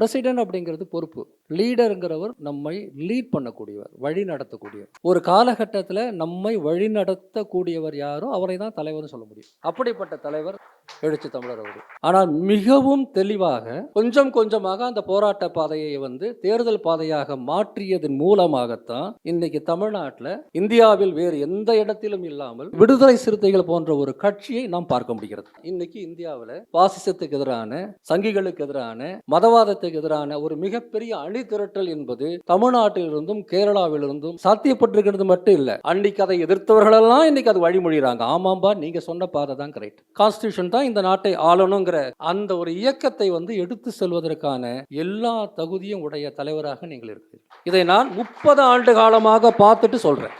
President அப்படிங்கிறது பொறுப்பு. லீடருங்கிறவர் நம்மை லீட் பண்ணக்கூடியவர் வழி நடத்தக்கூடியவர். ஒரு காலகட்டத்தில் நம்மை வழி நடத்தக்கூடியவர் யாரோ அவரை தான் தலைவர்னு சொல்ல முடியும். அப்படிப்பட்ட தலைவர் எழுச்சி தமிழர் அவர். ஆனால் மிகவும் தெளிவாக கொஞ்சம் கொஞ்சமாக அந்த போராட்ட பாதையை வந்து தேர்தல் பாதையாக மாற்றியதன் மூலமாகத்தான் இன்னைக்கு தமிழ்நாட்டில் இந்தியாவில் வேறு எந்த இடத்திலும் இல்லாமல் விடுதலை சிறுத்தைகள் போன்ற ஒரு கட்சியை நாம் பார்க்க முடிகிறது. இன்னைக்கு இந்தியாவில் பாசிசத்துக்கு எதிரான சங்கிகளுக்கு எதிரான மதவாதத்துக்கு எதிரான ஒரு மிகப்பெரிய அணி திரட்டல் என்பது தமிழ்நாட்டிலிருந்தும் கேரளாவிலிருந்தும் சாத்தியப்பட்டிருக்கிறது மட்டும் இல்ல. அன்னைக்கு அதை எதிர்த்தவர்களெல்லாம் இன்னைக்கு அது வழிமொழிகிறாங்க ஆமாம்பா நீங்க சொன்ன பாதை தான் கரெக்ட் கான்ஸ்டியூஷன் தான் இந்த நாட்டை ஆளணுங்கிற அந்த ஒரு இயக்கத்தை வந்து எடுத்து செல்வதற்கான எல்லா தகுதியும் உடைய தலைவராக நீங்கள் இருக்கிறீர்கள். இதை நான் முப்பது ஆண்டு காலமாக பார்த்துட்டு சொல்றேன்.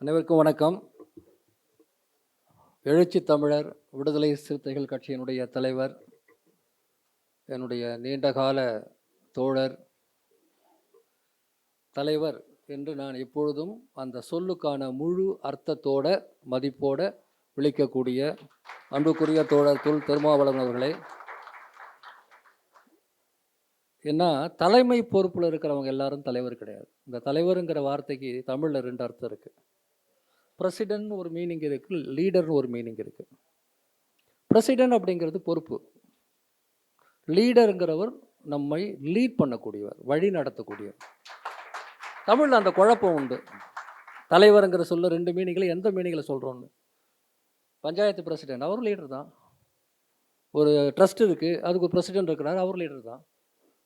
அனைவருக்கும் வணக்கம். எழுச்சி தமிழர் விடுதலை சிறுத்தைகள் கட்சியினுடைய தலைவர் என்னுடைய நீண்டகால தோழர் தலைவர் என்று நான் எப்பொழுதும் அந்த சொல்லுக்கான முழு அர்த்தத்தோட மதிப்போட விழிக்கக்கூடிய அன்புக்குரிய தோழர் தொல் திருமாவளவன் அவர்களே. ஏன்னா தலைமை பொறுப்பில் இருக்கிறவங்க எல்லாரும் தலைவர் கிடையாது. இந்த தலைவருங்கிற வார்த்தைக்கு தமிழில் ரெண்டு அர்த்தம் இருக்குது பிரசிடென்ட்னு ஒரு மீனிங் இருக்குது லீடர்னு ஒரு மீனிங் இருக்குது பிரசிடென்ட் அப்படிங்கிறது பொறுப்பு. லீடருங்கிறவர் நம்மை லீட் பண்ணக்கூடியவர் வழி நடத்தக்கூடியவர். தமிழில் அந்த குழப்பம் உண்டு. தலைவருங்கிற சொல்ல ரெண்டு மீனிங்களை எந்த மீனிங்கில் சொல்கிறோன்னு பஞ்சாயத்து பிரசிடென்ட் அவரும் லீடர் தான். ஒரு ட்ரஸ்ட் இருக்குது அதுக்கு ஒரு பிரசிடென்ட் இருக்கிறார் அவர் லீடர் தான்.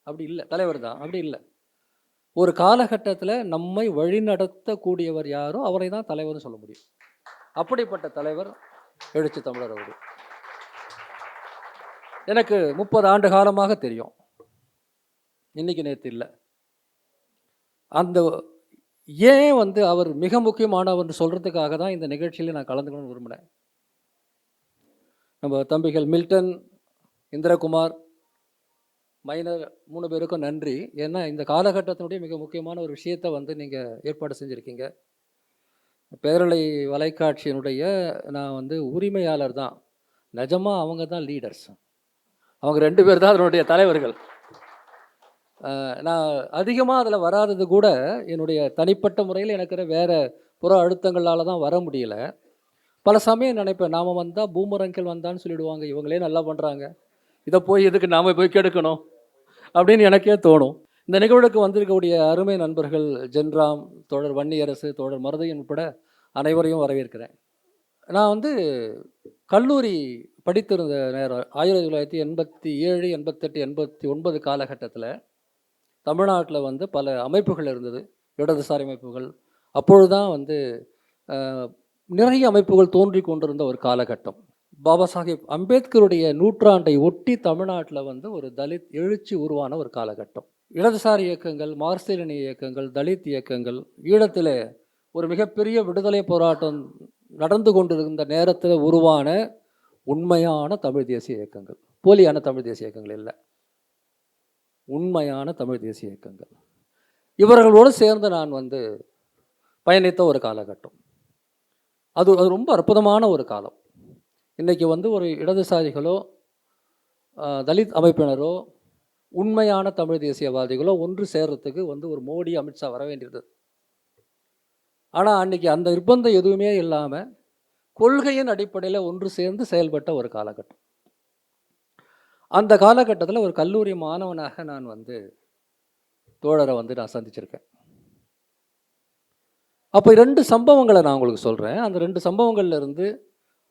அப்படி இல்லை தலைவர் தான் அப்படி இல்லை. ஒரு காலகட்டத்தில் நம்மை வழிநடத்தக்கூடியவர் யாரோ அவரை தான் தலைவர்னு சொல்ல முடியும். அப்படிப்பட்ட தலைவர் எழுச்சி தமிழர் அவர். எனக்கு முப்பது ஆண்டு காலமாக தெரியும். இன்றைக்கி நேற்று இல்லை. அந்த ஏன் வந்து அவர் மிக முக்கியமானவர்னு சொல்கிறதுக்காக தான் இந்த நிகழ்ச்சியில் நான் கலந்துக்கணும்னு விரும்பினேன் நம்ம தம்பிகள் மில்டன் இந்திரகுமார் மைனர் மூணு பேருக்கும் நன்றி. ஏன்னா இந்த காலகட்டத்தினுடைய மிக முக்கியமான ஒரு விஷயத்தை வந்து நீங்கள் ஏற்பாடு செஞ்சுருக்கீங்க. பேரலை வலைக்காட்சியினுடைய நான் வந்து உரிமையாளர் தான். நிஜமாக அவங்க தான் லீடர்ஸ் அவங்க ரெண்டு பேர் தான் அதனுடைய தலைவர்கள். நான் அதிகமாக அதில் வராதது கூட என்னுடைய தனிப்பட்ட முறையில் எனக்கு வேறு புற அழுத்தங்களால் தான் வர முடியல. பல சமயம் நினைப்பேன் நாம் வந்தால் பூமரங்கள் வந்தான்னு சொல்லிடுவாங்க இவங்களே நல்லா பண்ணுறாங்க இதை போய் எதுக்கு நாம் போய் கெடுக்கணும்? அப்படின்னு எனக்கே தோணும். இந்த நிகழ்வுக்கு வந்திருக்கக்கூடிய அருமை நண்பர்கள் ஜென்ராம் தோழர் வன்னியரசு தோழர் மருதையன் உட்பட அனைவரையும் வரவேற்கிறேன். நான் வந்து கல்லூரி படித்திருந்த நேரம் ஆயிரத்தி தொள்ளாயிரத்தி எண்பத்தி ஏழு எண்பத்தெட்டு எண்பத்தி ஒன்பது காலகட்டத்தில் தமிழ்நாட்டில் வந்து பல அமைப்புகள் இருந்தது இடதுசாரி அமைப்புகள். அப்பொழுதுதான் வந்து நிறைய அமைப்புகள் தோன்றி கொண்டிருந்த ஒரு காலகட்டம். பாபா சாஹேப் அம்பேத்கருடைய நூற்றாண்டை ஒட்டி தமிழ்நாட்டில் வந்து ஒரு தலித் எழுச்சி உருவான ஒரு காலகட்டம். இடதுசாரி இயக்கங்கள் மார்க்சியலினி இயக்கங்கள் தலித் இயக்கங்கள் ஈழத்தில் ஒரு மிகப்பெரிய விடுதலை போராட்டம் நடந்து கொண்டிருந்த நேரத்தில் உருவான உண்மையான தமிழ் தேசிய இயக்கங்கள். போலியான தமிழ் தேசிய இயக்கங்கள் இல்லை. உண்மையான தமிழ் தேசிய இயக்கங்கள். இவர்களோடு சேர்ந்து நான் வந்து பயணித்த ஒரு காலகட்டம். அது அது ரொம்ப அற்புதமான ஒரு காலம். இன்றைக்கி வந்து ஒரு இடதுசாரிகளோ தலித் அமைப்பினரோ உண்மையான தமிழ் தேசியவாதிகளோ ஒன்று சேர்றதுக்கு வந்து ஒரு மோடி அமித்ஷா வர வேண்டியது. ஆனால் அன்றைக்கி அந்த நிர்பந்தம் எதுவுமே இல்லாமல் கொள்கையின் அடிப்படையில் ஒன்று சேர்ந்து செயல்பட்ட ஒரு காலகட்டம். அந்த காலகட்டத்தில் ஒரு கல்லூரி மாணவனாக நான் வந்து தோழரை வந்து நான் சந்திச்சிருக்கேன். அப்போ ரெண்டு சம்பவங்களை நான் உங்களுக்கு சொல்கிறேன் அந்த ரெண்டு சம்பவங்கள்லேருந்து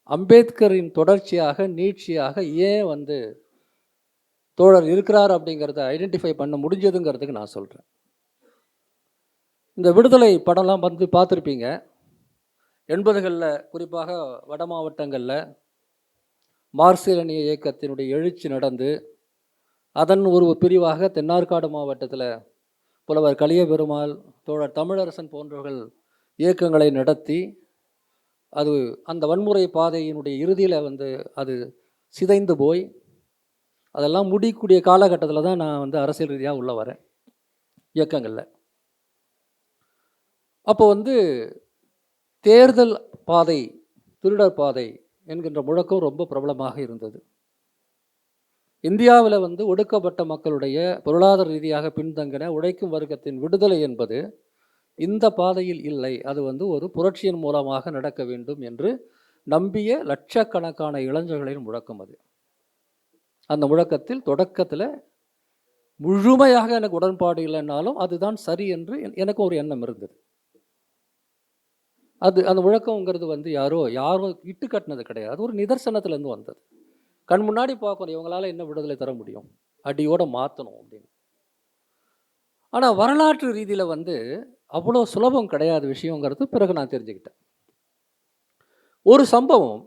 அம்பேத்கரின் தொடர்ச்சியாக நீட்சியாக ஏன் வந்து தோழர் இருக்கிறார் அப்படிங்கிறத ஐடென்டிஃபை பண்ண முடிஞ்சதுங்கிறதுக்கு நான் சொல்கிறேன் இந்த விடுதலை படம்லாம் வந்து பார்த்துருப்பீங்க. எண்பதுகளில் குறிப்பாக வட மாவட்டங்களில் மார்சிலனிய இயக்கத்தினுடைய எழுச்சி நடந்து அதன் ஒரு பிரிவாக தென்னார்காடு மாவட்டத்தில் புலவர் கலிய பெருமாள் தோழர் தமிழரசன் போன்றவர்கள் இயக்கங்களை நடத்தி அது அந்த வன்முறை பாதையினுடைய இறுதியில் வந்து அது சிதைந்து போய் அதெல்லாம் முடிக்கூடிய காலகட்டத்தில் தான் நான் வந்து அரசியல் ரீதியாக உள்ள வரேன் இயக்கங்களில். அப்போ வந்து தேர்தல் பாதை திருடர் பாதை என்கின்ற முழக்கம் ரொம்ப பிரபலமாக இருந்தது. இந்தியாவில் வந்து ஒடுக்கப்பட்ட மக்களுடைய பொருளாதார ரீதியாக பின்தங்கின உழைக்கும் வர்க்கத்தின் விடுதலை என்பது இந்த பாதையில் இல்லை. அது வந்து ஒரு புரட்சியின் மூலமாக நடக்க வேண்டும் என்று நம்பிய லட்சக்கணக்கான இளைஞர்களின் முழக்கம் அது. அந்த முழக்கத்தில் தொடக்கத்தில் முழுமையாக எனக்கு உடன்பாடு இல்லைன்னாலும் அதுதான் சரி என்று என்- எனக்கு ஒரு எண்ணம் இருந்தது. அது அந்த முழக்கங்கிறது வந்து யாரோ யாரோ இட்டு கட்டினது கிடையாது. அது ஒரு நிதர்சனத்திலேருந்து வந்தது. கண் முன்னாடி பார்க்கணும் இவங்களால என்ன விடுதலை தர முடியும்? அடியோட மாற்றணும் அப்படின்னு. ஆனால் வரலாற்று ரீதியில் வந்து அவ்வளோ சுலபம் கிடையாது விஷயங்கிறது பிறகு நான் தெரிஞ்சுக்கிட்டேன். ஒரு சம்பவம்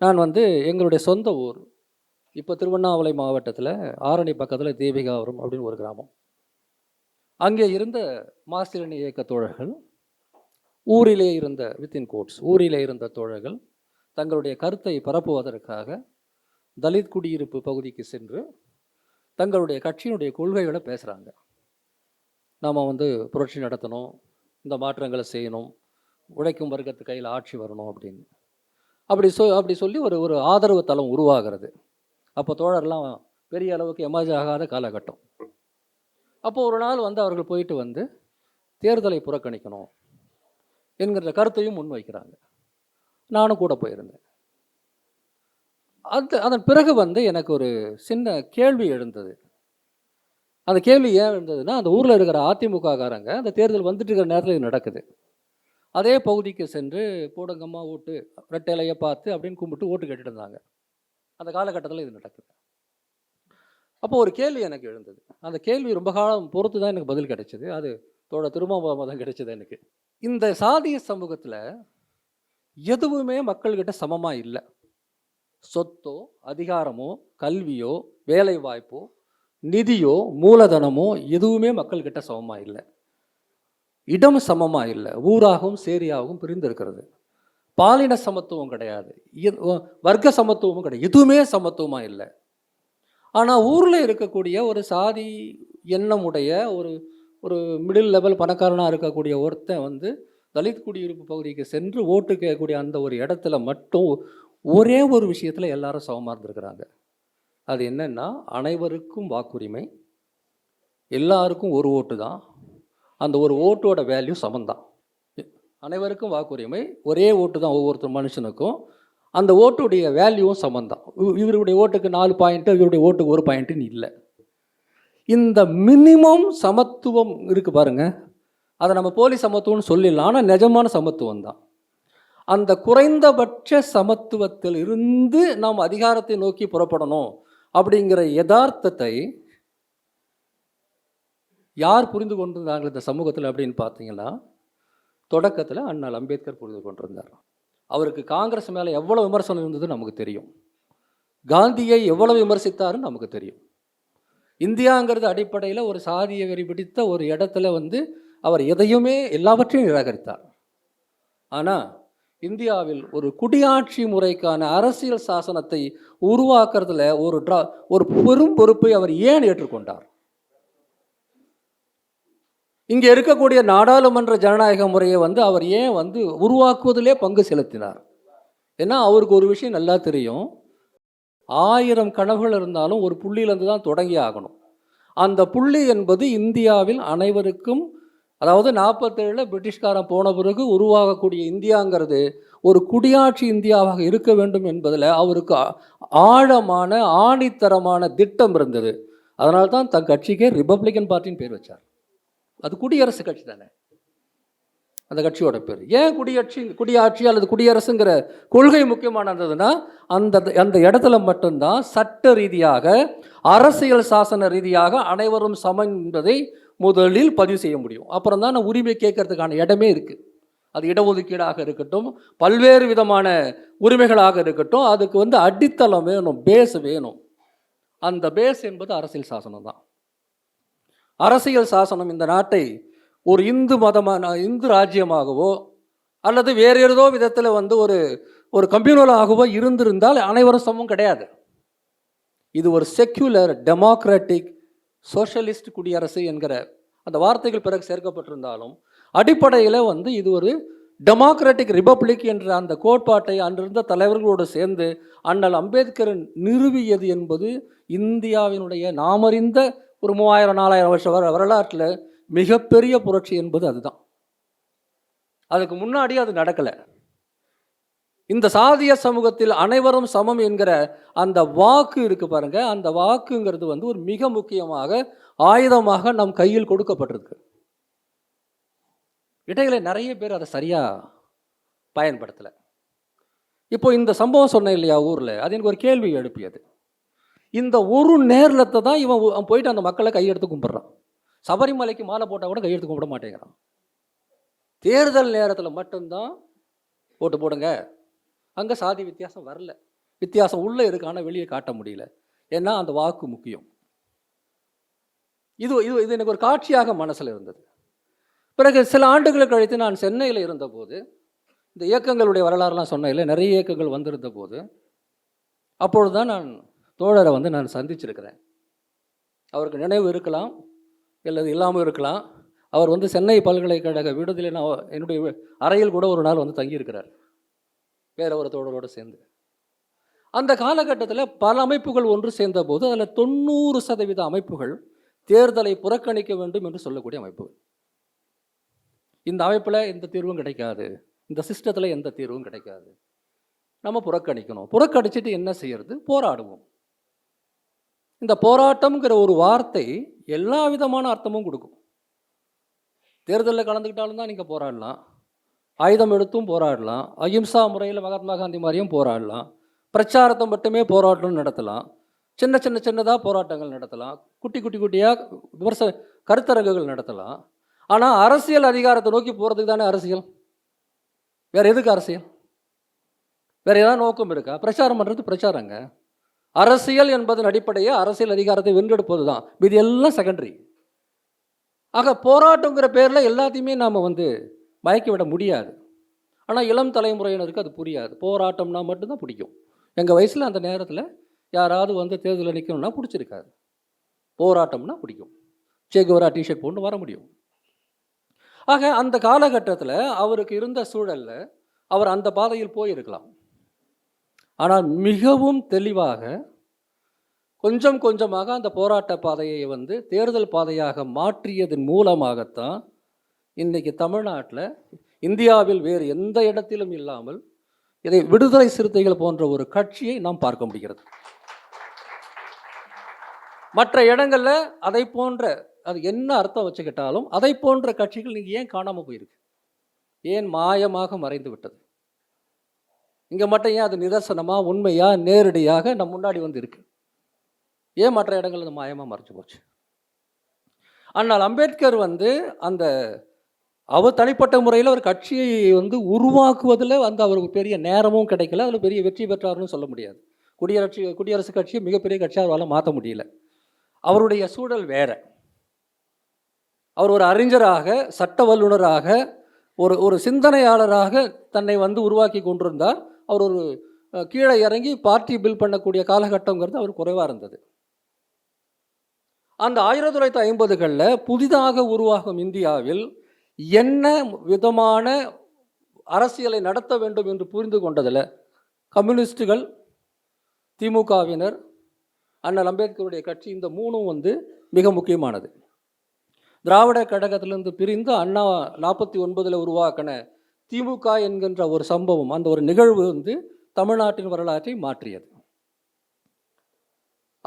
நான் வந்து எங்களுடைய சொந்த ஊர் இப்போ திருவண்ணாமலை மாவட்டத்தில் ஆரணி பக்கத்தில் தேவிகாவரம் அப்படின்னு ஒரு கிராமம். அங்கே இருந்த மாசிலணி இயக்க தோழர்கள் ஊரிலே இருந்த வித்தின் கோட்ஸ் ஊரிலே இருந்த தோழர்கள் தங்களுடைய கருத்தை பரப்புவதற்காக தலித் குடியிருப்பு பகுதிக்கு சென்று தங்களுடைய கட்சியினுடைய கொள்கைகளை பேசுகிறாங்க நாம் வந்து புரட்சி நடத்தணும் இந்த மாற்றங்களை செய்யணும் உழைக்கும் வர்க்கத்து கையில் ஆட்சி வரணும் அப்படின்னு. அப்படி சொ அப்படி சொல்லி ஒரு ஒரு ஆதரவு தளம் உருவாகிறது. அப்போ தோழர்லாம் பெரிய அளவுக்கு எமர்ஜ் ஆகாத காலகட்டம். அப்போ ஒரு நாள் வந்து அவர்கள் போயிட்டு வந்து தேர்தலை புறக்கணிக்கணும். என்கிற கருத்தையும் முன்வைக்கிறாங்க. நானும் கூட போயிருந்தேன். அது அதன் பிறகு வந்து எனக்கு ஒரு சின்ன கேள்வி எழுந்தது. அந்த கேள்வி ஏன் எழுந்ததுன்னா அந்த ஊரில் இருக்கிற அதிமுககாரங்க அந்த தேர்தல் வந்துட்டு இருக்கிற நேரத்தில் இது நடக்குது. அதே பகுதிக்கு சென்று பூடங்கம்மா ஓட்டு ரெட்டைலையை பார்த்து அப்படின்னு கும்பிட்டு ஓட்டு கேட்டுட்டு இருந்தாங்க. அந்த காலகட்டத்தில் இது நடக்குது. அப்போ ஒரு கேள்வி எனக்கு எழுந்தது. அந்த கேள்வி ரொம்ப காலம் பொறுத்து தான் எனக்கு பதில் கிடைச்சிது. அது தோட திரும்ப தான் கிடைச்சது எனக்கு. இந்த சாதிய சமூகத்தில் எதுவுமே மக்கள்கிட்ட சமமாக இல்லை. சொத்தோ அதிகாரமோ கல்வியோ வேலை வாய்ப்போ நிதியோ மூலதனமோ எதுவுமே மக்கள்கிட்ட சமமாக இல்லை. இடம் சமமாக இல்லை. ஊராகவும் சேரியாகவும் பிரிந்திருக்கிறது. பாலின சமத்துவம் கிடையாது. வர்க்க சமத்துவமும் கிடையாது. எதுவுமே சமத்துவமாக இல்லை. ஆனால் ஊரில் இருக்கக்கூடிய ஒரு சாதி எண்ணமுடைய ஒரு ஒரு மிடில் லெவல் பணக்காரனாக இருக்கக்கூடிய ஒருத்தன் வந்து தலித் குடியிருப்பு பகுதிக்கு சென்று ஓட்டு கேட்கக்கூடிய அந்த ஒரு இடத்துல மட்டும் ஒரே ஒரு விஷயத்தில் எல்லாரும் சமமாக இருந்திருக்கிறாங்க. அது என்னென்னா அனைவருக்கும் வாக்குரிமை எல்லாருக்கும் ஒரு ஓட்டு தான். அந்த ஒரு ஓட்டோட வேல்யூ சமந்தான் அனைவருக்கும் வாக்குரிமை ஒரே ஓட்டு தான் ஒவ்வொருத்தர் மனுஷனுக்கும். அந்த ஓட்டுடைய வேல்யூவும் சமந்தான் இவ- இவருடைய ஓட்டுக்கு நாலு பாயிண்ட்டு இவருடைய ஓட்டுக்கு ஒரு பாயிண்ட்டுன்னு இல்லை. இந்த மினிமம் சமத்துவம் இருக்குது பாருங்க. அதை நம்ம போலி சமத்துவம்னு சொல்லிடலாம். ஆனால் நிஜமான சமத்துவம் தான். அந்த குறைந்தபட்ச சமத்துவத்தில் இருந்து நாம் அதிகாரத்தை நோக்கி புறப்படணும் அப்படிங்கிற யதார்த்தத்தை யார் புரிந்து கொண்டிருந்தாங்க இந்த சமூகத்தில் அப்படின்னு பார்த்தீங்கன்னா தொடக்கத்தில் அண்ணல் அம்பேத்கர் புரிந்து கொண்டிருந்தார். அவருக்கு காங்கிரஸ் மேலே எவ்வளோ விமர்சனம் இருந்தது நமக்கு தெரியும். காந்தியை எவ்வளவு விமர்சித்தாருன்னு நமக்கு தெரியும். இந்தியாங்கிறது அடிப்படையில் ஒரு சாதிய வெறி பிடித்த ஒரு இடத்துல வந்து அவர் எதையுமே எல்லாவற்றையும் நிராகரித்தார். ஆனால் இந்தியாவில் ஒரு குடியாட்சி முறைக்கான அரசியல் சாசனத்தை உருவாக்குறதுல ஒரு ட்ரா ஒரு பெரும் பொறுப்பை அவர் ஏன் ஏற்றுக்கொண்டார்? இங்கே இருக்கக்கூடிய நாடாளுமன்ற ஜனநாயக முறையை வந்து அவர் ஏன் வந்து உருவாக்குவதிலே பங்கு செலுத்தினார்? ஏன்னா அவருக்கு ஒரு விஷயம் நல்லா தெரியும். ஆயிரம் கனவுகள் இருந்தாலும் ஒரு புள்ளியிலேருந்து தான் தொடங்கி ஆகணும். அந்த புள்ளி என்பது இந்தியாவில் அனைவருக்கும் அதாவது நாற்பத்தேழில் பிரிட்டிஷ்காரன் போன பிறகு உருவாகக்கூடிய இந்தியாங்கிறது ஒரு குடியாட்சி இந்தியாவாக இருக்க வேண்டும் என்பதில் அவருக்கு ஆழமான ஆணித்தரமான திட்டம் இருந்தது. அதனால்தான் தன் கட்சிக்கே ரிப்பப்ளிக்கன் பார்ட்டின்னு பேர் வச்சார். அது குடியரசு கட்சி தானே. அந்த கட்சியோட பேர். ஏன் குடியாட்சி குடியாட்சி அல்லது குடியரசுங்கிற கொள்கை முக்கியமானதுன்னா அந்த அந்த இடத்துல மட்டும்தான் சட்ட ரீதியாக அரசியல் சாசன ரீதியாக அனைவரும் சமம் என்பதை முதலில் பதிவு செய்ய முடியும். அப்புறம் தான் உரிமை கேட்கறதுக்கான இடமே இருக்குது அது இடஒதுக்கீடாக இருக்கட்டும் பல்வேறு விதமான உரிமைகளாக இருக்கட்டும் அதுக்கு வந்து அடித்தளம் வேணும் பேஸ் வேணும். அந்த பேஸ் என்பது அரசியல் சாசனம் தான் அரசியல் சாசனம் இந்த நாட்டை ஒரு இந்து மதமான இந்து ராஜ்யமாகவோ அல்லது வேறு ஏதோ விதத்தில் வந்து ஒரு ஒரு கம்யூனலாகவோ இருந்திருந்தால் அனைவரும் சமம் கிடையாது. இது ஒரு செக்யூலர் டெமோக்ராட்டிக் சோஷலிஸ்ட் குடியரசு என்கிற அந்த வார்த்தைகள் பிறகு சேர்க்கப்பட்டிருந்தாலும் அடிப்படையில் வந்து இது ஒரு டெமோக்ராட்டிக் ரிபப்ளிக் என்ற அந்த கோட்பாட்டை அன்றிருந்த தலைவர்களோடு சேர்ந்து அண்ணல் அம்பேத்கர் நிறுவியது என்பது இந்தியாவினுடைய நாமறிந்த ஒரு மூவாயிரம் நாலாயிரம் வருஷ வர வரலாற்றில் மிகப்பெரிய புரட்சி என்பது அதுதான். அதுக்கு முன்னாடி அது நடக்கலை. இந்த சாதிய சமூகத்தில் அனைவரும் சமம் என்கிற அந்த வாக்கு இருக்கு பாருங்க. அந்த வாக்குங்கிறது வந்து ஒரு மிக முக்கியமாக ஆயுதமாக நம் கையில் கொடுக்கப்பட்டிருக்கு. இடையில நிறைய பேர் அதை சரியா பயன்படுத்தலை. இப்போ இந்த சம்பவம் சொன்னேன் இல்லையா ஊரில்? அது எனக்கு ஒரு கேள்வி எழுப்பியது. இந்த ஒரு நேரத்தை தான் இவன் போயிட்டு அந்த மக்களை கையெடுத்து கும்பிட்றான். சபரிமலைக்கு மாலை போட்டால் கூட கையெழுத்து கும்பிட மாட்டேங்கிறான். தேர்தல் நேரத்தில் மட்டும்தான் ஓட்டு போடுங்க. அங்கே சாதி வித்தியாசம் வரல. வித்தியாசம் உள்ளே இருக்கு ஆனால் வெளியே காட்ட முடியல. ஏன்னா அந்த வாக்கு முக்கியம். இது இது இது எனக்கு ஒரு காட்சியாக மனசில் இருந்தது. பிறகு சில ஆண்டுகள் கழித்து நான் சென்னையில் இருந்தபோது இந்த இயக்கங்களுடைய வரலாறுலாம் சொன்னேன் நிறைய இயக்கங்கள் வந்திருந்த போது அப்பொழுது தான் நான் தோழரை வந்து நான் சந்திச்சிருக்கிறேன். அவருக்கு நினைவு இருக்கலாம். அல்லது இல்லாமல் இருக்கலாம். அவர் வந்து சென்னை பல்கலைக்கழக விடுதலை நான் என்னுடைய அறையில் கூட ஒரு நாள் வந்து தங்கியிருக்கிறார். வேற ஒரு தோழரோடு சேர்ந்து. அந்த காலகட்டத்தில் பல அமைப்புகள் ஒன்று சேர்ந்த போது அதில் தொண்ணூறு சதவீத அமைப்புகள் தேர்தலை புறக்கணிக்க வேண்டும் என்று சொல்லக்கூடிய அமைப்புகள். இந்த அமைப்பில் எந்த தீர்வும் கிடைக்காது. இந்த சிஸ்டத்தில் எந்த தீர்வும் கிடைக்காது. நம்ம புறக்கணிக்கணும். புறக்கணிச்சிட்டு என்ன செய்யறது? போராடுவோம். இந்த போராட்டம்ங்கிற ஒரு வார்த்தை எல்லா விதமான அர்த்தமும் கொடுக்கும். தேர்தலில் கலந்துக்கிட்டாலும் தான் நீங்கள் போராடலாம். ஆயுதம் எடுத்தும் போராடலாம். அஹிம்சா முறையில் மகாத்மா காந்தி மாதிரியும் போராடலாம். பிரச்சாரத்தை மட்டுமே போராட்டம் நடத்தலாம். சின்ன சின்ன சின்னதாக போராட்டங்கள் நடத்தலாம். குட்டி குட்டி குட்டியாக விமர்ச கருத்தரங்குகள் நடத்தலாம். ஆனால் அரசியல் அதிகாரத்தை நோக்கி போகிறதுக்கு தானே அரசியல்? வேறு எதுக்கு அரசியல்? வேறு ஏதாவது நோக்கம் இருக்கா? பிரச்சாரம் பண்ணுறது பிரச்சாரங்க. அரசியல் என்பதன் அடிப்படையே அரசியல் அதிகாரத்தை வென்றெடுப்பது தான் இது எல்லாம் செகண்டரி ஆக போராட்டங்கிற பேரில் எல்லாத்தையுமே நாம் வந்து மயக்கி விட முடியாது. ஆனால் இளம் தலைமுறையினருக்கு அது புரியாது. போராட்டம்னா மட்டும்தான் பிடிக்கும். எங்கள் வயசில் அந்த நேரத்தில் யாராவது வந்து தேர்தலில் நிற்கணும்னா பிடிச்சிருக்காது. போராட்டம்னா பிடிக்கும். சேகுவரா டிஷர்ட் போட்டு வர முடியும். ஆக அந்த காலகட்டத்தில் அவருக்கு இருந்த சூழலில் அவர் அந்த பாதையில் போயிருக்கலாம். ஆனால் மிகவும் தெளிவாக கொஞ்சம் கொஞ்சமாக அந்த போராட்ட பாதையை வந்து தேர்தல் பாதையாக மாற்றியதன் மூலமாகத்தான் இன்னைக்கு தமிழ்நாட்டில் இந்தியாவில் வேறு எந்த இடத்திலும் இல்லாமல் இதை விடுதலை சிறுத்தைகள் போன்ற ஒரு கட்சியை நாம் பார்க்க முடிகிறது. மற்ற இடங்களில் அதை போன்ற அது என்ன அர்த்தம் வச்சுக்கிட்டாலும் அதை போன்ற கட்சிகள் நீங்கள் ஏன் காணாமல் போயிருக்கு? ஏன் மாயமாக மறைந்து விட்டது? இங்கே மட்டும் ஏன் அது நிதர்சனமாக உண்மையாக நேரடியாக நம் முன்னாடி வந்து இருக்கு ஏன் மற்ற இடங்கள் அது மாயமாக மறைஞ்சு போச்சு? ஆனால் அம்பேத்கர் வந்து அந்த அவர் தனிப்பட்ட முறையில் ஒரு கட்சியை வந்து உருவாக்குவதில் வந்து அவருக்கு பெரிய நேரமும் கிடைக்கல. அதில் பெரிய வெற்றி பெற்றாருன்னு சொல்ல முடியாது. குடியரசு குடியரசுக் கட்சியை மிகப்பெரிய கட்சியாக அவரால் மாற்ற முடியல. அவருடைய சூழல் வேற. அவர் ஒரு அறிஞராக சட்ட வல்லுனராக ஒரு ஒரு சிந்தனையாளராக தன்னை வந்து உருவாக்கி கொண்டிருந்தார். அவர் ஒரு கீழே இறங்கி பார்ட்டி பில் பண்ணக்கூடிய காலகட்டங்கிறது அவர் குறைவாக இருந்தது. அந்த ஆயிரத்தி தொள்ளாயிரத்தி ஐம்பதுகளில் புதிதாக உருவாகும் இந்தியாவில் என்ன விதமான அரசியலை நடத்த வேண்டும் என்று புரிந்து கொண்டதில் கம்யூனிஸ்டுகள் திமுகவினர் அண்ணல் அம்பேத்கருடைய கட்சி இந்த மூணும் வந்து மிக முக்கியமானது. திராவிட கழகத்திலிருந்து பிரிந்து அண்ணா நாற்பத்தி ஒன்பதில் உருவாக்கின திமுக என்கின்ற ஒரு சம்பவம் அந்த ஒரு நிகழ்வு வந்து தமிழ்நாட்டின் வரலாற்றை மாற்றியது.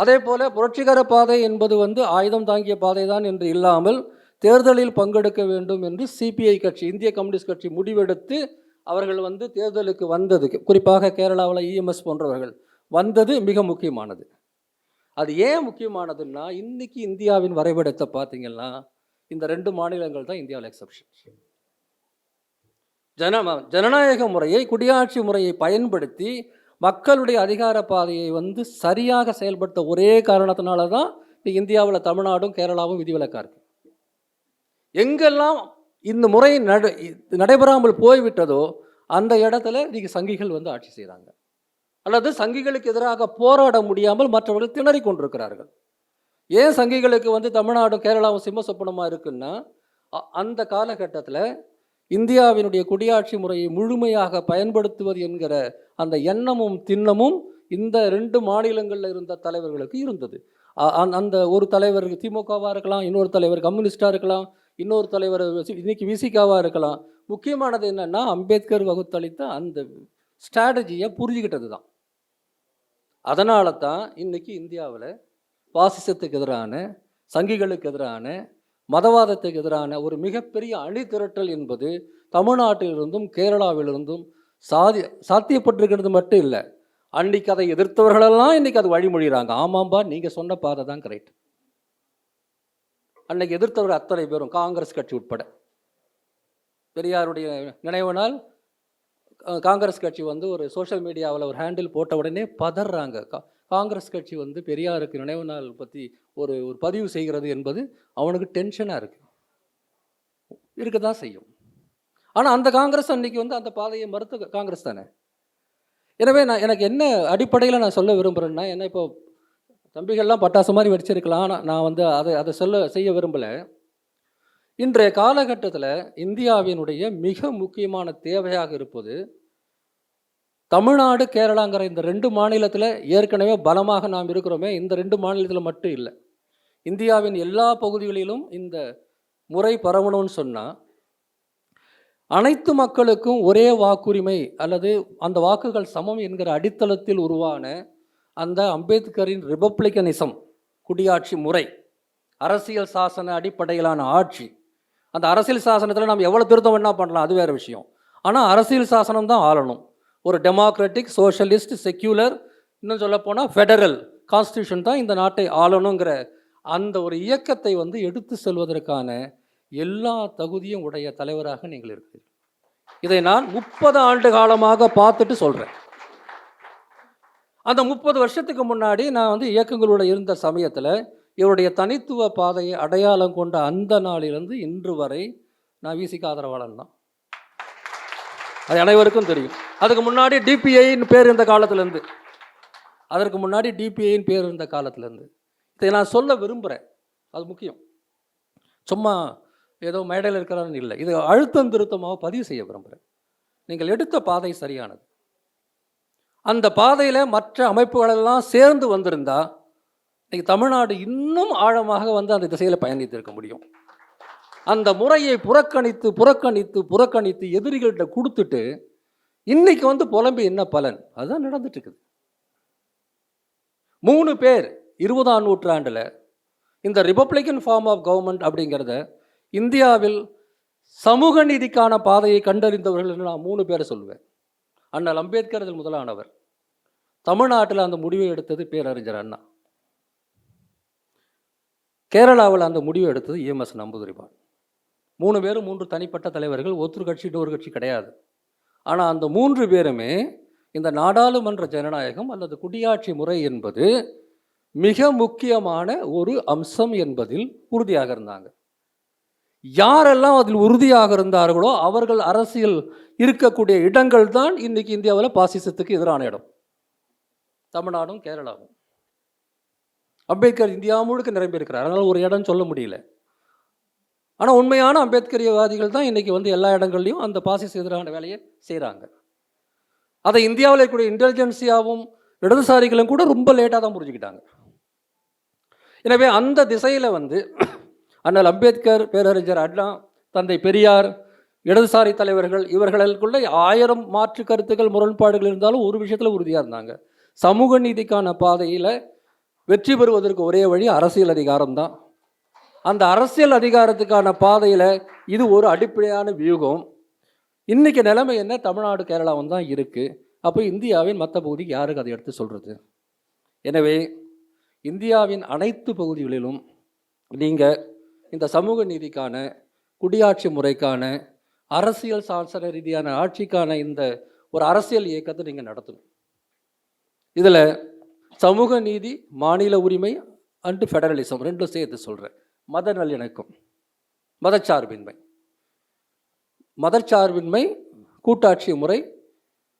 அதே போல புரட்சிகர பாதை என்பது வந்து ஆயுதம் தாங்கிய பாதை தான் என்று இல்லாமல் தேர்தலில் பங்கெடுக்க வேண்டும் என்று சிபிஐ கட்சி இந்திய கம்யூனிஸ்ட் கட்சி முடிவெடுத்து அவர்கள் வந்து தேர்தலுக்கு வந்தது. குறிப்பாக கேரளாவில் இஎம்எஸ் போன்றவர்கள் வந்தது மிக முக்கியமானது. அது ஏன் முக்கியமானதுன்னா இன்னைக்கு இந்தியாவின் வரைபடத்தை பார்த்தீங்கன்னா இந்த ரெண்டு மாநிலங்கள் தான் இந்தியாவில் எக்ஸப்ஷன் ஜன ஜனநாயக முறையை குடியாட்சி முறையை பயன்படுத்தி மக்களுடைய அதிகார பாதையை வந்து சரியாக செயல்படுத்த ஒரே காரணத்தினால தான் இந்தியாவில் தமிழ்நாடும் கேரளாவும் விதிவிலக்காக இருக்கு. எங்கெல்லாம் இந்த முறை நட நடைபெறாமல் போய்விட்டதோ அந்த இடத்துல இன்றைக்கி சங்கிகள் வந்து ஆட்சி செய்கிறாங்க அல்லது சங்கிகளுக்கு எதிராக போராட முடியாமல் மற்றவர்கள் திணறி கொண்டிருக்கிறார்கள். ஏன் சங்கிகளுக்கு வந்து தமிழ்நாடும் கேரளாவும் சிம்ம சொப்பனமாக இருக்குன்னா அ- அந்த காலகட்டத்தில் இந்தியாவினுடைய குடியாட்சி முறையை முழுமையாக பயன்படுத்துவது என்கிற அந்த எண்ணமும் திண்ணமும் இந்த ரெண்டு மாநிலங்களில் இருந்த தலைவர்களுக்கு இருந்தது. அந்த- ஒரு தலைவர் திமுகவாக இருக்கலாம் இன்னொரு தலைவர் கம்யூனிஸ்டாக இருக்கலாம் இன்னொரு தலைவர் இன்னைக்கு விசிகாவாக இருக்கலாம். முக்கியமானது என்னென்னா அம்பேத்கர் வகுத்தளித்த அந்த ஸ்ட்ராட்டஜியை புரிஞ்சுக்கிட்டது தான் அதனால தான் இன்றைக்கி இந்தியாவில் பாசிசத்துக்கு எதிரான சங்கிகளுக்கு எதிரான மதவாதத்துக்கு எதிரான ஒரு மிகப்பெரிய அணிதிரட்டல் என்பது தமிழ்நாட்டிலிருந்தும் கேரளாவிலிருந்தும் சாதி சாத்தியப்பட்டிருக்கிறது மட்டும் இல்லை. அன்னைக்கு அதை எதிர்த்தவர்களெல்லாம் இன்னைக்கு அது வழிமொழிகிறாங்க ஆமாம்பா நீங்கள் சொன்ன பாதை தான் கரெக்ட் அன்னைக்கு எதிர்த்தவர் அத்தனை பேரும் காங்கிரஸ் கட்சி உட்பட. பெரியாருடைய நினைவு நாள் காங்கிரஸ் கட்சி வந்து ஒரு சோஷியல் மீடியாவில் ஒரு ஹேண்டில் போட்ட உடனே பதறாங்க. கா- காங்கிரஸ் கட்சி வந்து பெரியாருக்கு நினைவு நாள் பற்றி ஒரு ஒரு பதிவு செய்கிறது என்பது அவனுக்கு டென்ஷனாக இருக்குது இருக்க. தான் செய்யும். ஆனால் அந்த காங்கிரஸ் அன்னைக்கு வந்து அந்த பாதையை மறுத்த காங்கிரஸ் தானே? எனவே நான் எனக்கு என்ன அடிப்படையில் நான் சொல்ல விரும்புகிறேன்னா என்ன இப்போ தம்பிகள்லாம் பட்டாசு மாதிரி வெடிச்சிருக்கலாம். ஆனால் நான் வந்து அதை அதை சொல்ல செய்ய விரும்பலை. இன்றைய காலகட்டத்தில் இந்தியாவினுடைய மிக முக்கியமான தேவையாக இருப்பது தமிழ்நாடு கேரளாங்கிற இந்த ரெண்டு மாநிலத்தில் ஏற்கனவே பலமாக நாம் இருக்கிறோமே இந்த ரெண்டு மாநிலத்தில் மட்டும் இல்லை. இந்தியாவின் எல்லா பகுதிகளிலும் இந்த முறை பரவணும்னு சொன்னால் அனைத்து மக்களுக்கும் ஒரே வாக்குரிமை அல்லது அந்த வாக்குகள் சமம் என்கிற அடித்தளத்தில் உருவான அந்த அம்பேத்கரின் ரிபப்ளிகனிசம் குடியாட்சி முறை அரசியல் சாசன அடிப்படையிலான ஆட்சி. அந்த அரசியல் சாசனத்தில் நாம் எவ்வளோ திருத்தம் என்ன பண்ணலாம் அது வேறு விஷயம். ஆனால் அரசியல் சாசனம் தான் ஆளணும். ஒரு டெமோக்ராட்டிக் சோஷலிஸ்ட் செக்யூலர் இன்னும் சொல்லப்போனால் ஃபெடரல் கான்ஸ்டியூஷன் தான் இந்த நாட்டை ஆளணுங்கிற அந்த ஒரு இயக்கத்தை வந்து எடுத்து செல்வதற்கான எல்லா தகுதியும் உடைய தலைவராக நீங்கள் இருக்கிறீர்கள். இதை நான் முப்பது ஆண்டு காலமாக பார்த்துட்டு சொல்கிறேன் அந்த முப்பது வருஷத்துக்கு முன்னாடி நான் வந்து இயக்கங்களோட இருந்த சமயத்தில் இவருடைய தனித்துவ பாதையை அடையாளம் கொண்ட அந்த நாளிலிருந்து இன்று வரை நான் விசிக்கு ஆதரவாளன் தான். அது அனைவருக்கும் தெரியும். அதுக்கு முன்னாடி டிபிஐன்னு பேர் இருந்த காலத்துலேருந்து. அதற்கு முன்னாடி டிபிஐன்னு பேர் இருந்த காலத்துலேருந்து. இதை நான் சொல்ல விரும்புகிறேன் அது முக்கியம். சும்மா ஏதோ மேடையில் இருக்கிறான்னு இல்லை. இது அழுத்தம் திருத்தமாக பதிவு செய்ய விரும்புகிறேன் நீங்கள் எடுத்த பாதை சரியானது. அந்த பாதையில் மற்ற அமைப்புகளெல்லாம் சேர்ந்து வந்திருந்தால் இன்னைக்கு தமிழ்நாடு இன்னும் ஆழமாக வந்து அந்த திசையில் பயணித்திருக்க முடியும். அந்த முறையை புறக்கணித்து புறக்கணித்து புறக்கணித்து எதிரிகள்கிட்ட கொடுத்துட்டு இன்னைக்கு வந்து புலம்பி என்ன பலன்? அதுதான் நடந்துட்டு இருக்குது மூணு பேர் இருபதாம் நூற்றாண்டில் இந்த ரிபப்ளிகன் ஃபார்ம் ஆஃப் கவர்மெண்ட் அப்படிங்கிறத இந்தியாவில் சமூக நீதிக்கான பாதையை கண்டறிந்தவர்கள் நான் மூணு பேரை சொல்லுவேன். அண்ணல் அம்பேத்கர் அதில் முதலானவர். தமிழ்நாட்டில் அந்த முடிவை எடுத்தது பேரறிஞர் அண்ணா. கேரளாவில் அந்த முடிவை எடுத்தது இஎம்எஸ் நம்பூதிரிபான் மூணு பேரும் மூன்று தனிப்பட்ட தலைவர்கள் ஒருத்தர் கட்சி இன்னொரு கட்சி கிடையாது. ஆனால் அந்த மூன்று பேருமே இந்த நாடாளுமன்ற ஜனநாயகம் அல்லது குடியாட்சி முறை என்பது மிக முக்கியமான ஒரு அம்சம் என்பதில் உறுதியாக இருந்தாங்க. யாரெல்லாம் அதில் உறுதியாக இருந்தார்களோ அவர்கள் அரசியல் இருக்கக்கூடிய இடங்கள் தான் இன்றைக்கி இந்தியாவில் பாசிசத்துக்கு எதிரான இடம். தமிழ்நாடும் கேரளாவும். அம்பேத்கர் இந்தியா முழுக்க நிரம்பியிருக்கிறார். அதனால் ஒரு இடம் சொல்ல முடியல. ஆனால் உண்மையான அம்பேத்கரியவாதிகள் தான் இன்றைக்கி வந்து எல்லா இடங்கள்லையும் அந்த பாசிஸ் எதிரான வேலையை செய்கிறாங்க அதை இந்தியாவில் இருக்கக்கூடிய இன்டெலிஜென்சியாவும் இடதுசாரிகளும் கூட ரொம்ப லேட்டாக தான் புரிஞ்சுக்கிட்டாங்க. எனவே அந்த திசையில் வந்து அண்ணல் அம்பேத்கர் பேரறிஞர் அண்ணா தந்தை பெரியார் இடதுசாரி தலைவர்கள் இவர்களுக்குள்ள ஆயிரம் மாற்று கருத்துக்கள் முரண்பாடுகள் இருந்தாலும் ஒரு விஷயத்தில் உறுதியாக இருந்தாங்க. சமூக நீதிக்கான பாதையில் வெற்றி பெறுவதற்கு ஒரே வழி அரசியல் அதிகாரம் தான் அந்த அரசியல் அதிகாரத்துக்கான பாதையில் இது ஒரு அடிப்படையான வியூகம். இன்றைக்கி நிலைமை என்ன? தமிழ்நாடு கேரளாவும் தான் இருக்குது அப்போ இந்தியாவின் மற்ற பகுதிக்கு யாருக்கு அதை எடுத்து சொல்கிறது எனவே இந்தியாவின் அனைத்து பகுதிகளிலும் நீங்கள் இந்த சமூக நீதிக்கான குடியாட்சி முறைக்கான அரசியல் சாசன ரீதியான ஆட்சிக்கான இந்த ஒரு அரசியல் இயக்கத்தை நீங்கள் நடத்தணும். இதில் சமூக நீதி மாநில உரிமை அண்டு ஃபெடரலிசம் ரெண்டும் சேர்த்து சொல்கிறேன் மத நல்லிணக்கம் மதச்சார்பின்மை மதச்சார்பின்மை கூட்டாட்சி முறை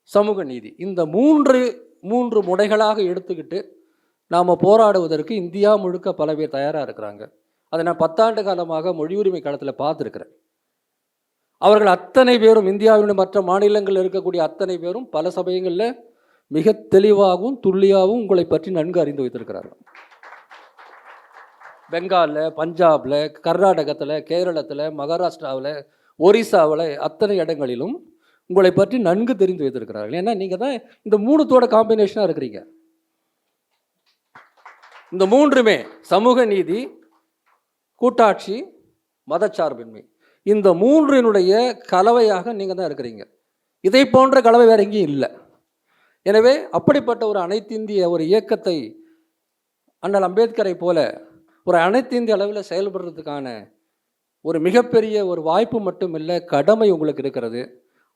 சமூக நீதி. இந்த மூன்று மூன்று முறைகளாக எடுத்துக்கிட்டு நாம் போராடுவதற்கு இந்தியா முழுக்க பல பேர் தயாராக இருக்கிறாங்க. அதை நான் பத்தாண்டு காலமாக மொழி உரிமை காலத்தில் பார்த்துருக்கிறேன். அவர்கள் அத்தனை பேரும் இந்தியாவின் மற்ற மாநிலங்களில் இருக்கக்கூடிய அத்தனை பேரும் பல சமயங்களில் மிக தெளிவாகவும் துல்லியாகவும் உங்களை பற்றி நன்கு அறிந்து வைத்திருக்கிறார்கள். பெங்காலில் பஞ்சாபில் கர்நாடகத்தில் கேரளத்தில் மகாராஷ்டிராவில் ஒரிசாவில் அத்தனை இடங்களிலும் உங்களை பற்றி நன்கு தெரிந்து வைத்திருக்கிறார்கள். ஏன்னா நீங்கள் தான் இந்த மூணுத்தோட காம்பினேஷனாக இருக்கிறீங்க. இந்த மூன்றுமே சமூக நீதி கூட்டாட்சி மதச்சார்பின்மை. இந்த மூன்றினுடைய கலவையாக நீங்கள் தான் இருக்கிறீங்க. இதை போன்ற கலவை வேற எங்கேயும் இல்லை. எனவே அப்படிப்பட்ட ஒரு அனைத்திந்திய ஒரு இயக்கத்தை அண்ணல் அம்பேத்கரை போல ஒரு அனைத்து இந்திய அளவில் செயல்படுறதுக்கான ஒரு மிகப்பெரிய ஒரு வாய்ப்பு மட்டும் இல்லை கடமை உங்களுக்கு இருக்கிறது.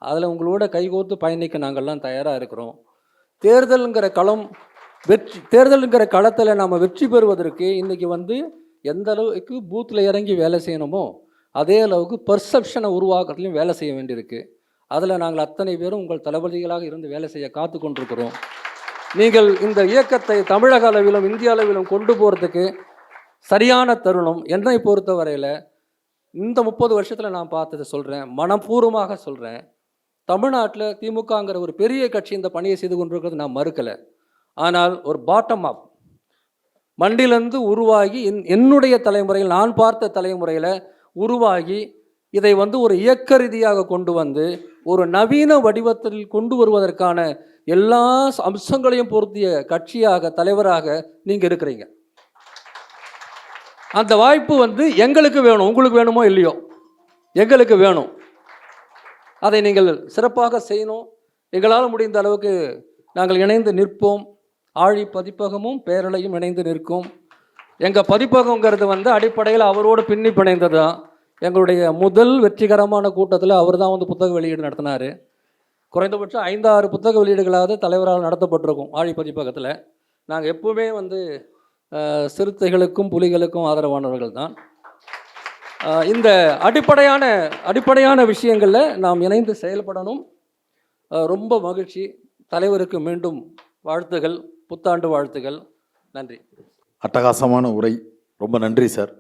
அதில் உங்களோட கைகோர்த்து பயணிக்க நாங்கள்லாம் தயாராக இருக்கிறோம். தேர்தலுங்கிற களம் வெற்றி தேர்தலுங்கிற களத்தில் நாம் வெற்றி பெறுவதற்கு இன்றைக்கி வந்து எந்த அளவுக்கு பூத்தில் இறங்கி வேலை செய்யணுமோ அதே அளவுக்கு பர்செப்ஷனை உருவாக்குறதுலையும் வேலை செய்ய வேண்டியிருக்கு. அதில் நாங்கள் அத்தனை பேரும் உங்கள் தளபதிகளாக இருந்து வேலை செய்ய காத்து கொண்டிருக்கிறோம். நீங்கள் இந்த இயக்கத்தை தமிழக அளவிலும் இந்திய அளவிலும் கொண்டு போகிறதுக்கு சரியான தருணம் என்னை பொறுத்த வரையில் இந்த முப்பது வருஷத்தில் நான் பார்த்ததை சொல்கிறேன் மனப்பூர்வமாக சொல்கிறேன் தமிழ்நாட்டில் திமுகங்கிற ஒரு பெரிய கட்சி இந்த பணியை செய்து கொண்டிருக்கிறது நான் மறுக்கலை. ஆனால் ஒரு பாட்டம் அப் மண்டிலிருந்து உருவாகி என் என்னுடைய தலைமுறையில் நான் பார்த்த தலைமுறையில் உருவாகி இதை வந்து ஒரு இயக்க ரீதியாக கொண்டு வந்து ஒரு நவீன வடிவத்தில் கொண்டு வருவதற்கான எல்லா அம்சங்களையும் பொருத்திய கட்சியாக தலைவராக நீங்கள் இருக்கிறீங்க. அந்த வாய்ப்பு வந்து எங்களுக்கு வேணும். உங்களுக்கு வேணுமோ இல்லையோ? எங்களுக்கு வேணும். அதை நீங்கள் சிறப்பாக செய்யணும். எங்களால் முடிந்த அளவுக்கு நாங்கள் இணைந்து நிற்போம். ஆழி பதிப்பகமும் பேரலையும் இணைந்து நிற்கும். எங்கள் பதிப்பகங்கிறது வந்து அடிப்படையில் அவரோடு பின்னி பிணைந்தது தான். எங்களுடைய முதல் வெற்றிகரமான கூட்டத்தில் அவர் தான் வந்து புத்தக வெளியீடு நடத்தினார். குறைந்தபட்சம் ஐந்தாறு புத்தக வெளியீடுகளாவது தலைவரால் நடத்தப்பட்டிருக்கும் ஆழி பதிப்பகத்தில். நாங்கள் எப்பவுமே வந்து சிறுத்தைகளுக்கும் புலிகளுக்கும் ஆதரவானவர்கள் தான். இந்த அடிப்படையான அடிப்படையான விஷயங்களில் நாம் இணைந்து செயல்படணும். ரொம்ப மகிழ்ச்சி. தலைவருக்கு மீண்டும் வாழ்த்துகள் புத்தாண்டு வாழ்த்துகள். நன்றி. அட்டகாசமான உரை. ரொம்ப நன்றி சார்.